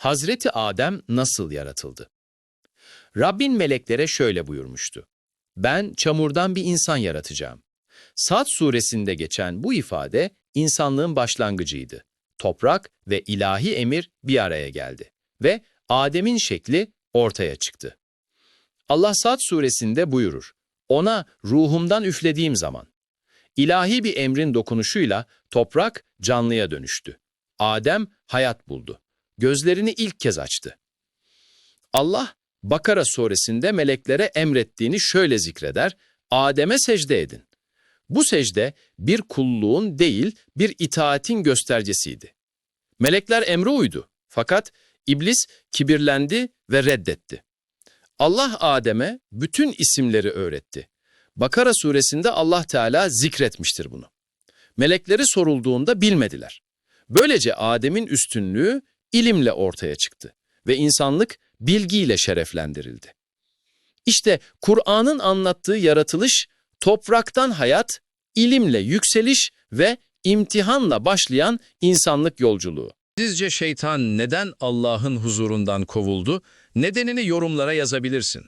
Hazreti Adem nasıl yaratıldı? Rabbin meleklere şöyle buyurmuştu. Ben çamurdan bir insan yaratacağım. Sad suresinde geçen bu ifade insanlığın başlangıcıydı. Toprak ve ilahi emir bir araya geldi ve Adem'in şekli ortaya çıktı. Allah Sad suresinde buyurur. Ona ruhumdan üflediğim zaman. İlahi bir emrin dokunuşuyla toprak canlıya dönüştü. Adem hayat buldu. Gözlerini ilk kez açtı. Allah Bakara suresinde meleklere emrettiğini şöyle zikreder. Adem'e secde edin. Bu secde bir kulluğun değil bir itaatin göstergesiydi. Melekler emre uydu. Fakat iblis kibirlendi ve reddetti. Allah Adem'e bütün isimleri öğretti. Bakara suresinde Allah Teala zikretmiştir bunu. Melekleri sorulduğunda bilmediler. Böylece Adem'in üstünlüğü ilimle ortaya çıktı ve insanlık bilgiyle şereflendirildi. İşte Kur'an'ın anlattığı yaratılış, topraktan hayat, ilimle yükseliş ve imtihanla başlayan insanlık yolculuğu. Sizce şeytan neden Allah'ın huzurundan kovuldu? Nedenini yorumlara yazabilirsin.